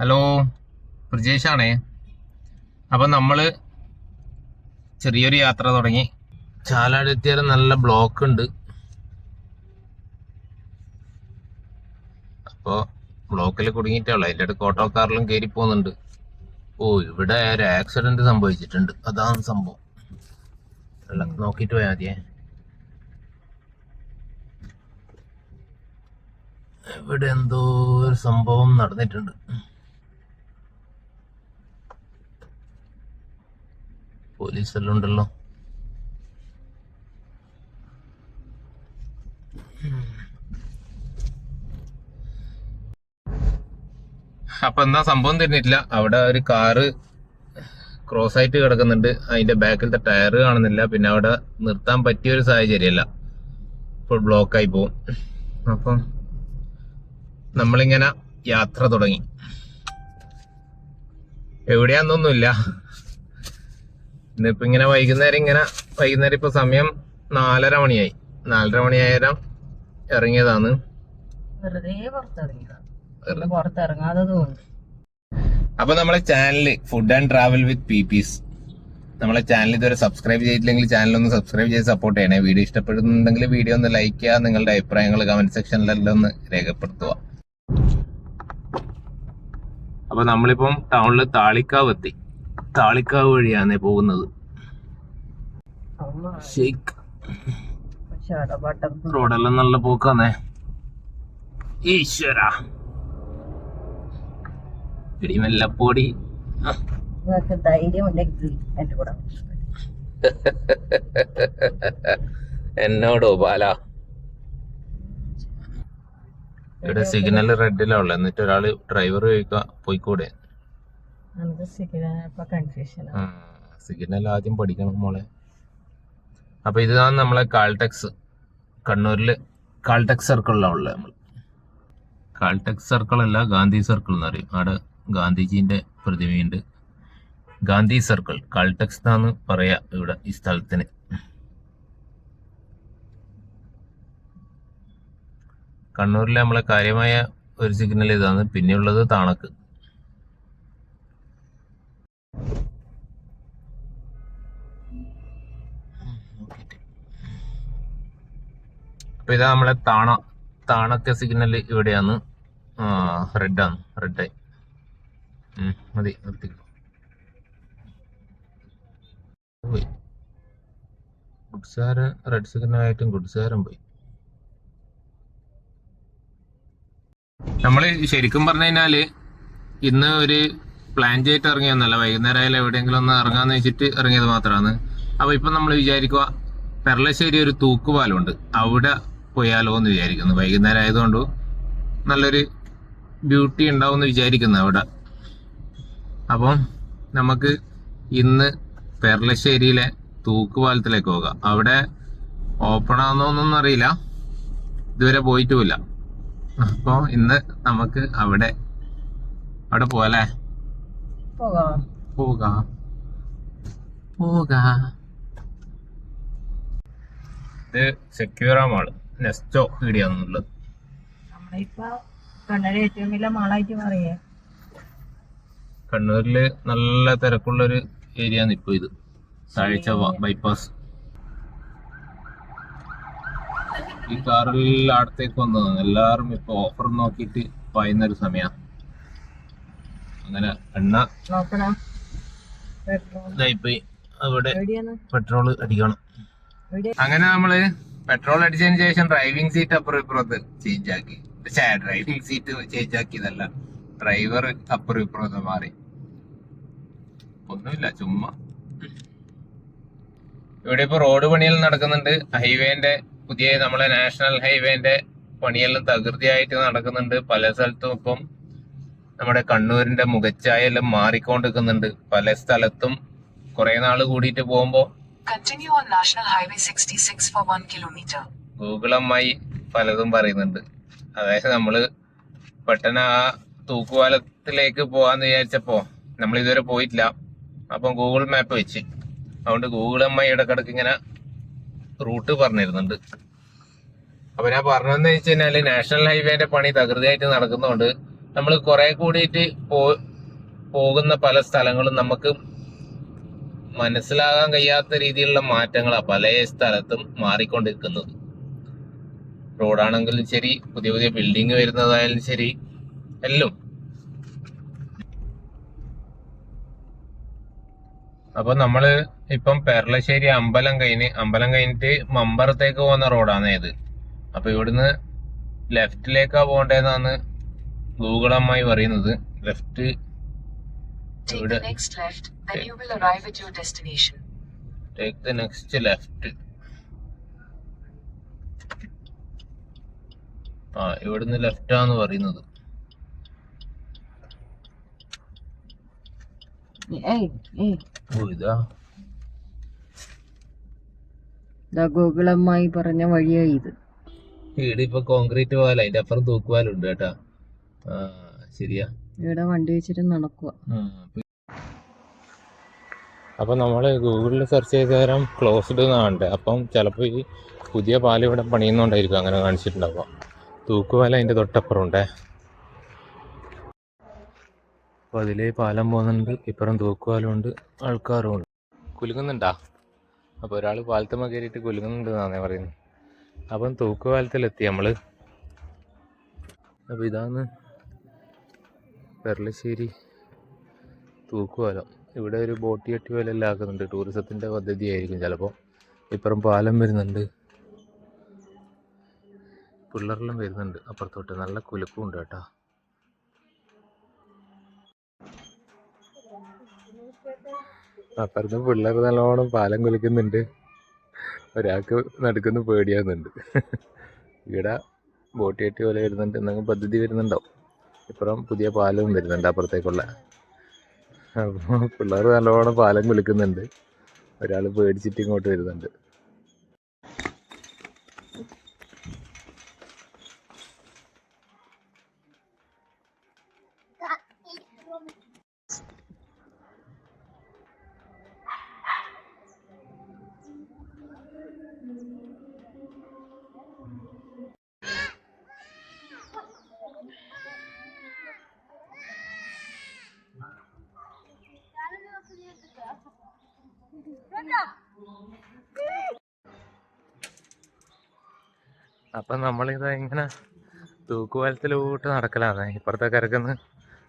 Hello പ്രജേഷാണേ. അപ്പം നമ്മൾ ചെറിയൊരു യാത്ര തുടങ്ങി. ചാലാട് എത്തിയാൽ നല്ല ബ്ലോക്ക് ഉണ്ട് അപ്പോൾ ബ്ലോക്കിൽ കുടുങ്ങിയിട്ടുള്ള അതിന്റെ അടുത്ത് ഓട്ടോക്കാരിലും കയറി പോകുന്നുണ്ട്. ഓ ഇവിടെ ഒരു ആക്സിഡന്റ് സംഭവിച്ചിട്ടുണ്ട്. അതാണ് സംഭവം. വെള്ളം നോക്കിയിട്ട് പോയാൽ മതിയേ. ഇവിടെ എന്തോ ഒരു സംഭവം നടന്നിട്ടുണ്ട്. പോലീസ് എല്ലാം ഉണ്ടല്ലോ. അപ്പൊ എന്താ സംഭവം തരുന്നില്ല അവിടെ ഒരു കാറ് ക്രോസ് ആയിട്ട് കിടക്കുന്നുണ്ട്. അതിന്റെ ബാക്കിലത്തെ ടയർ കാണുന്നില്ല. പിന്നെ അവിടെ നിർത്താൻ പറ്റിയ ഒരു സാഹചര്യമല്ല. ഇപ്പോൾ ബ്ലോക്ക് ആയി പോവും. അപ്പം നമ്മളിങ്ങനെ യാത്ര തുടങ്ങി. എവിടെയാന്നൊന്നുമില്ല. ഇന്നിപ്പോ ഇങ്ങനെ വൈകുന്നേരം ഇങ്ങനെ വൈകുന്നേരം ഇപ്പൊ സമയം നാലര മണിയായി. നാലര മണിയായാലും ഇറങ്ങിയതാണ്. അപ്പൊ നമ്മളെ channel food and travel with P peace നമ്മളെ ചാനൽ ഇതുവരെ സബ്സ്ക്രൈബ് ചെയ്തിട്ടില്ലെങ്കിൽ ചാനൽ ഒന്ന് സബ്സ്ക്രൈബ് ചെയ്ത് സപ്പോർട്ട് ചെയ്യണേ. വീഡിയോ ഇഷ്ടപ്പെടുന്നുണ്ടെങ്കിൽ വീഡിയോ ഒന്ന് ലൈക്ക് ചെയ്യുക നിങ്ങളുടെ അഭിപ്രായങ്ങൾ കമന്റ് സെക്ഷനിലെല്ലാം ഒന്ന് രേഖപ്പെടുത്തുക. അപ്പൊ നമ്മളിപ്പം ടൗണിൽ താളിക്കാവ് എത്തി. താളിക്കാവ് വഴിയാണ് പോകുന്നത്. ഷെയ്ക്ക് റോഡെല്ലാം നല്ല പോക്കാന്നേ. ഈശ്വര. പിടിമെല്ലപ്പോടി എന്നോടോ ബാല? ഇവിടെ സിഗ്നൽ റെഡിലാ ഉള്ളത് എന്നിട്ട് ഒരാൾ ഡ്രൈവർ ചോദിക്കാ പോയിക്കൂടെ? സിഗ്നൽ ആദ്യം പഠിക്കണം മോളെ. അപ്പൊ ഇതാണ് നമ്മളെ കാൾടെക്സ് കണ്ണൂരിൽ കാൾടെക്സ് സർക്കിളിലാണ് ഉള്ളത് നമ്മൾ കാൾടെക്സ് സർക്കിൾ അല്ല ഗാന്ധി സർക്കിൾ എന്ന് പറയും. അവിടെ ഗാന്ധിജീന്റെ പ്രതിമയുണ്ട്. ഗാന്ധി സർക്കിൾ കാൾടെക്സ് എന്നാന്ന് പറയാ ഇവിടെ ഈ സ്ഥലത്തിന്. കണ്ണൂരിലെ നമ്മളെ കാര്യമായ ഒരു സിഗ്നൽ ഇതാണ്. പിന്നെയുള്ളത് താണക്ക്. അപ്പൊ ഇതാ നമ്മളെ താണ താണക്ക സിഗ്നൽ ഇവിടെയാണ്. റെഡാണ് റെഡായി മതി നിർത്തി ഗുഡ്സാരൻ റെഡ് സിഗ്നൽ ആയിട്ടും ഗുഡ്സാരൻ പോയി. നമ്മൾ ശരിക്കും പറഞ്ഞു കഴിഞ്ഞാൽ ഇന്ന് ഒരു പ്ലാൻ ചെയ്തിട്ട് ഇറങ്ങിയൊന്നല്ല വൈകുന്നേരം ആയാലും എവിടെയെങ്കിലും ഒന്ന് ഇറങ്ങാന്ന് വെച്ചിട്ട് ഇറങ്ങിയത് മാത്രമാണ്. അപ്പൊ ഇപ്പൊ നമ്മൾ വിചാരിക്കുക പെർളശ്ശേരി ഒരു തൂക്കുപാലമുണ്ട്. അവിടെ പോയാലോ എന്ന് വിചാരിക്കുന്നു. വൈകുന്നേരം ആയതുകൊണ്ട് നല്ലൊരു ബ്യൂട്ടി ഉണ്ടാവും എന്ന് വിചാരിക്കുന്നു അവിടെ. അപ്പം നമുക്ക് ഇന്ന് പെർളശ്ശേരിയിലെ തൂക്കുപാലത്തിലേക്ക് പോകാം. അവിടെ ഓപ്പൺ ആണെന്നൊന്നും അറിയില്ല. ഇതുവരെ പോയിട്ടുമില്ല. അപ്പോൾ ഇന്ന് നമുക്ക് അവിടെ അവിടെ പോകല്ലേ പോകാം. പോകാം. പോകാം. ഇത് സെക്യൂറ മാൾ നെസ്റ്റോ ഇവിടെയാണുള്ളത് നമ്മളിപ്പോ കണ്ണൂര് ഏറ്റവും വലിയ മാളായിട്ട് പറയേ കണ്ണൂരിൽ നല്ല തിരക്കുള്ളൊരു ഏരിയ ആണ് ഇപ്പൊ ഇത്. താഴ്ച ബൈപ്പാസ് ഈ കാറിൽ അടുത്തേക്ക് വന്നതാണ്. എല്ലാവരും ഇപ്പൊ ഓഫർ നോക്കിയിട്ട് പായുന്ന ഒരു സമയ. അങ്ങനെ എണ്ണ. ഇതായിപ്പോയി അവിടെ പെട്രോൾ അടിക്കണം. അങ്ങനെ നമ്മൾ പെട്രോൾ അടിച്ചതിന് ശേഷം ഡ്രൈവിംഗ് സീറ്റ് അപ്പുറം ഇപ്പുറത്ത് ചേഞ്ച് ആക്കി. പക്ഷേ ഡ്രൈവിംഗ് സീറ്റ് ചേഞ്ച് ആക്കിയതല്ല. ഡ്രൈവർ അപ്പുറം ഇപ്പുറത്ത് മാറി. ഒന്നുമില്ല ചുമ്മാ. ഇവിടെ ഇപ്പൊ റോഡ് പണിയെല്ലാം നടക്കുന്നുണ്ട്. ഹൈവേന്റെ പുതിയ നമ്മളെ നാഷണൽ ഹൈവേന്റെ പണിയെല്ലാം തകൃതിയായിട്ട് നടക്കുന്നുണ്ട്. പല സ്ഥലത്തും ഇപ്പം നമ്മുടെ കണ്ണൂരിന്റെ മുഖച്ചായെല്ലാം മാറിക്കൊണ്ടിരിക്കുന്നുണ്ട്. പല സ്ഥലത്തും കുറെ നാൾ കൂടിയിട്ട് പോകുമ്പോ Continue national highway Highway 66 for 1 kilometer. Google അമ്മായി പലതും പറയുന്നുണ്ട്. അതായത് നമ്മൾ പെട്ടെന്ന് ആ തൂക്കുപാലത്തിലേക്ക് പോവാന്ന് വിചാരിച്ചപ്പോ നമ്മൾ ഇതുവരെ പോയിട്ടില്ല. അപ്പം ഗൂഗിൾ മാപ്പ് വെച്ച്. അതുകൊണ്ട് ഗൂഗിൾ അമ്മായി ഇടക്കിടക്ക് ഇങ്ങനെ റൂട്ട് പറഞ്ഞിരുന്നുണ്ട്. അപ്പൊ ഞാൻ പറഞ്ഞതെന്ന് വെച്ച് കഴിഞ്ഞാൽ നാഷണൽ ഹൈവേന്റെ പണി തകൃതിയായിട്ട് നടക്കുന്നതുകൊണ്ട് നമ്മൾ കുറെ കൂടിയിട്ട് പോകുന്ന പല സ്ഥലങ്ങളും നമുക്ക് മനസ്സിലാകാൻ കഴിയാത്ത രീതിയിലുള്ള മാറ്റങ്ങളാണ് പല സ്ഥലത്തും മാറിക്കൊണ്ടിരിക്കുന്നത്. റോഡാണെങ്കിലും ശരി പുതിയ പുതിയ ബിൽഡിംഗ് വരുന്നതായാലും ശരി എല്ലാം. അപ്പൊ നമ്മൾ ഇപ്പം പെർളശ്ശേരി അമ്പലം കഴിഞ്ഞ് അമ്പലം കഴിഞ്ഞിട്ട് മമ്പറത്തേക്ക് പോകുന്ന റോഡാണ് ഇത് അപ്പൊ ഇവിടുന്ന് ലെഫ്റ്റിലേക്കാ പോകേണ്ടതെന്നാണ് ഗൂഗിൾ അമ്മായി പറയുന്നത് ലെഫ്റ്റ് ഇവിടുന്ന്. ടേക്ക് ദ നെക്സ്റ്റ് ലെഫ്റ്റ് ആ ഇവിടുന്ന് ലെഫ്റ്റാന്ന് പറയുന്നത്. ഗോകുളമായി പറഞ്ഞ വഴിയായി ഇത്. വീട് ഇപ്പൊ കോൺക്രീറ്റ് പോകാലോ അതിന്റെ അപ്പുറം തൂക്കുവാലുണ്ട് കേട്ടാ. ശരിയാ. ഇവിടെ വണ്ടി വെച്ചിട്ട് നടക്കുക അപ്പൊ നമ്മൾ ഗൂഗിളിൽ സെർച്ച് ചെയ്ത നേരം ക്ലോസ്ഡ് എന്നാണ് അപ്പം ചിലപ്പോൾ ഈ പുതിയ പാലം ഇവിടെ പണിയുന്നോണ്ടായിരിക്കും അങ്ങനെ കാണിച്ചിട്ടുണ്ടാവുക. തൂക്കുപാലം അതിന്റെ തൊട്ടപ്പുറം ഉണ്ടേ അപ്പോൾ അതിലേ പാലം പോകുന്നുണ്ട്. ഇപ്പുറം തൂക്കുപാലം ഉണ്ട് ആൾക്കാരും ഉണ്ട് കുലുങ്ങുന്നുണ്ടാ? അപ്പോൾ ഒരാൾ പാലത്തമ്മ കയറിയിട്ട് കുലുങ്ങുന്നുണ്ട് എന്നാണേ പറയുന്നത് അപ്പം തൂക്കുപാലത്തിലെത്തി നമ്മൾ. അപ്പോൾ ഇതാണ് പെർളശ്ശേരി തൂക്കുപാലം ഇവിടെ ഒരു ബോട്ട് കെട്ടി പോലെ എല്ലാം ആക്കുന്നുണ്ട്. ടൂറിസത്തിന്റെ പദ്ധതിയായിരിക്കും ചിലപ്പോൾ. ഇപ്പുറം പാലം വരുന്നുണ്ട്. പിള്ളേരെല്ലാം വരുന്നുണ്ട് അപ്പുറത്തോട്ട്. നല്ല കുലുക്കും ഉണ്ട് കേട്ടോ. അപ്പുറത്ത് പിള്ളേർ നല്ലോണം പാലം കുലിക്കുന്നുണ്ട്. ഒരാൾക്ക് നടക്കുന്ന പേടിയാകുന്നുണ്ട് ഇവിടെ ബോട്ട് കെട്ടി പോലെ വരുന്നുണ്ട്. എന്തെങ്കിലും പദ്ധതി വരുന്നുണ്ടാവും. ഇപ്പുറം പുതിയ പാലവും വരുന്നുണ്ട് അപ്പുറത്തേക്കുള്ള. അപ്പോൾ പിള്ളേർ നല്ലോണം പാലം വിളിക്കുന്നുണ്ട് ഒരാൾ പേടിച്ചിട്ട് ഇങ്ങോട്ട് വരുന്നുണ്ട്. അപ്പം നമ്മളിത് എങ്ങനെ തൂക്കുപാലത്തിലോട്ട് നടക്കലാണ് ഇപ്പുറത്തെ കരക്കുന്ന്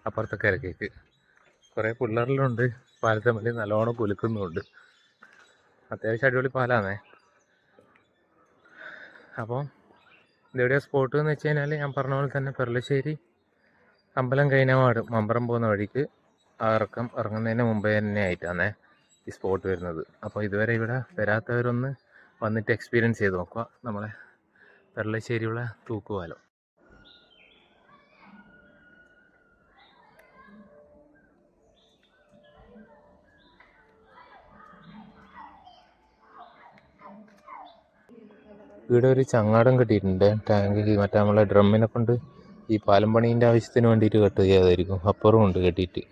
അപ്പുറത്തെ കരക്കേക്ക് കുറേ പിള്ളേരിലുണ്ട്. പാലത്തെ മല്ലി നല്ലോണം കുലുക്കുന്നുണ്ട്. അത്യാവശ്യം അടിപൊളി പാലാണേ അപ്പോൾ ഇതെവിടെയാ സ്പോട്ട് എന്ന് വെച്ച് കഴിഞ്ഞാൽ ഞാൻ പറഞ്ഞ പോലെ തന്നെ പെർളശ്ശേരി അമ്പലം കൈനവാട് മമ്പറം പോകുന്ന വഴിക്ക് ആ ഇറക്കം ഇറങ്ങുന്നതിന് മുമ്പേ തന്നെ ആയിട്ടാണേ ഈ സ്പോട്ട് വരുന്നത്. അപ്പോൾ ഇതുവരെ ഇവിടെ വരാത്തവരൊന്ന് വന്നിട്ട് എക്സ്പീരിയൻസ് ചെയ്ത് നോക്കുക. നമ്മളെ പെർളശ്ശേരിയുള്ള തൂക്കുപാലം. ഇവിടെ ഒരു ചങ്ങാടം കെട്ടിയിട്ടുണ്ട്. ടാങ്ക് മറ്റേ നമ്മളെ ഡ്രമ്മിനെ കൊണ്ട് ഈ പാലം പണീന്റെ ആവശ്യത്തിന് വേണ്ടിയിട്ട് കെട്ടുകയതായിരിക്കും അപ്പുറം ഉണ്ട് കെട്ടിയിട്ട്.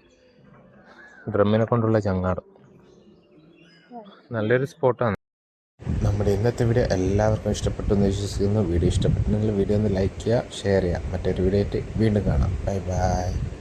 ഡ്രമ്മിനെ കൊണ്ടുള്ള ചങ്ങാടം. നല്ലൊരു സ്പോട്ടാണ്. നമ്മുടെ ഇന്നത്തെ വീഡിയോ എല്ലാവർക്കും ഇഷ്ടപ്പെട്ടു എന്ന് വിശ്വസിക്കുന്നു. വീഡിയോ ഇഷ്ടപ്പെട്ടിട്ടുണ്ടെങ്കിൽ വീഡിയോ ഒന്ന് ലൈക്ക് ചെയ്യുക ഷെയർ ചെയ്യുക. മറ്റൊരു വീഡിയോ ആയിട്ട് വീണ്ടും കാണാം. Bye bye